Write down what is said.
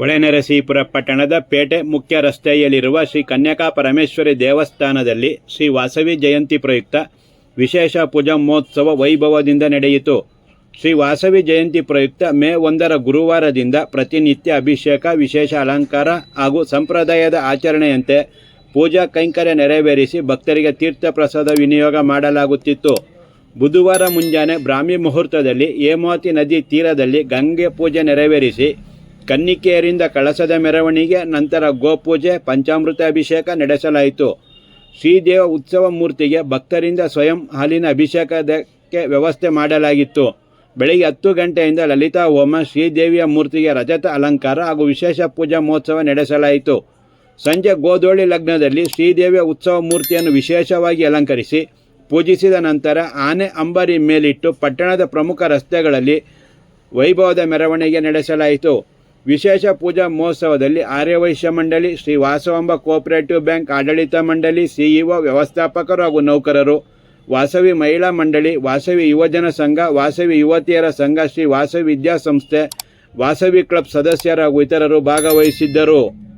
ಹೊಳೆನರಸೀಪುರ ಪಟ್ಟಣದ ಪೇಟೆ ಮುಖ್ಯ ರಸ್ತೆಯಲ್ಲಿರುವ ಶ್ರೀ ಕನ್ಯಕಾ ಪರಮೇಶ್ವರಿ ದೇವಸ್ಥಾನದಲ್ಲಿ ಶ್ರೀ ವಾಸವಿ ಜಯಂತಿ ಪ್ರಯುಕ್ತ ವಿಶೇಷ ಪೂಜಾ ಮಹೋತ್ಸವ ವೈಭವದಿಂದ ನಡೆಯಿತು. ಶ್ರೀ ವಾಸವಿ ಜಯಂತಿ ಪ್ರಯುಕ್ತ ಮೇ ಒಂದರ ಗುರುವಾರದಿಂದ ಪ್ರತಿನಿತ್ಯ ಅಭಿಷೇಕ, ವಿಶೇಷ ಅಲಂಕಾರ ಹಾಗೂ ಸಂಪ್ರದಾಯದ ಆಚರಣೆಯಂತೆ ಪೂಜಾ ಕೈಂಕರ್ಯ ನೆರವೇರಿಸಿ ಭಕ್ತರಿಗೆ ತೀರ್ಥ ಪ್ರಸಾದ ವಿನಿಯೋಗ ಮಾಡಲಾಗುತ್ತಿತ್ತು. ಬುಧವಾರ ಮುಂಜಾನೆ ಬ್ರಾಹ್ಮಿ ಮುಹೂರ್ತದಲ್ಲಿ ಹೇಮಾವತಿ ನದಿ ತೀರದಲ್ಲಿ ಗಂಗೆ ಪೂಜೆ ನೆರವೇರಿಸಿ ಕನ್ನಿಕೆಯರಿಂದ ಕಳಸದ ಮೆರವಣಿಗೆ, ನಂತರ ಗೋಪೂಜೆ, ಪಂಚಾಮೃತ ಅಭಿಷೇಕ ನಡೆಸಲಾಯಿತು. ಶ್ರೀದೇವ ಉತ್ಸವ ಮೂರ್ತಿಗೆ ಭಕ್ತರಿಂದ ಸ್ವಯಂ ಹಾಲಿನ ಅಭಿಷೇಕಕ್ಕೆ ವ್ಯವಸ್ಥೆ ಮಾಡಲಾಗಿತ್ತು. ಬೆಳಿಗ್ಗೆ ಹತ್ತು ಗಂಟೆಯಿಂದ ಲಲಿತಾ ಹೋಮ, ಶ್ರೀದೇವಿಯ ಮೂರ್ತಿಗೆ ರಜತ ಅಲಂಕಾರ ಹಾಗೂ ವಿಶೇಷ ಪೂಜಾ ಮಹೋತ್ಸವ ನಡೆಸಲಾಯಿತು. ಸಂಜೆ ಗೋಧೋಳಿ ಲಗ್ನದಲ್ಲಿ ಶ್ರೀದೇವಿಯ ಉತ್ಸವ ಮೂರ್ತಿಯನ್ನು ವಿಶೇಷವಾಗಿ ಅಲಂಕರಿಸಿ ಪೂಜಿಸಿದ ನಂತರ ಆನೆ ಅಂಬಾರಿ ಮೇಲಿಟ್ಟು ಪಟ್ಟಣದ ಪ್ರಮುಖ ರಸ್ತೆಗಳಲ್ಲಿ ವೈಭವದ ಮೆರವಣಿಗೆ ನಡೆಸಲಾಯಿತು. ವಿಶೇಷ ಪೂಜಾ ಮಹೋತ್ಸವದಲ್ಲಿ ಆರ್ಯವೈಶ್ಯ ಮಂಡಳಿ, ಶ್ರೀ ವಾಸವಾಂಬ ಕೋಆಪರೇಟಿವ್ ಬ್ಯಾಂಕ್, ಆಡಳಿತ ಮಂಡಳಿ, ಸಿಇಒ, ವ್ಯವಸ್ಥಾಪಕರು ಹಾಗೂ ನೌಕರರು, ವಾಸವಿ ಮಹಿಳಾ ಮಂಡಳಿ, ವಾಸವಿ ಯುವಜನ ಸಂಘ, ವಾಸವಿ ಯುವತಿಯರ ಸಂಘ, ಶ್ರೀ ವಾಸವಿ ವಿದ್ಯಾಸಂಸ್ಥೆ, ವಾಸವಿ ಕ್ಲಬ್ ಸದಸ್ಯರ ಹಾಗೂ ಇತರರು ಭಾಗವಹಿಸಿದ್ದರು.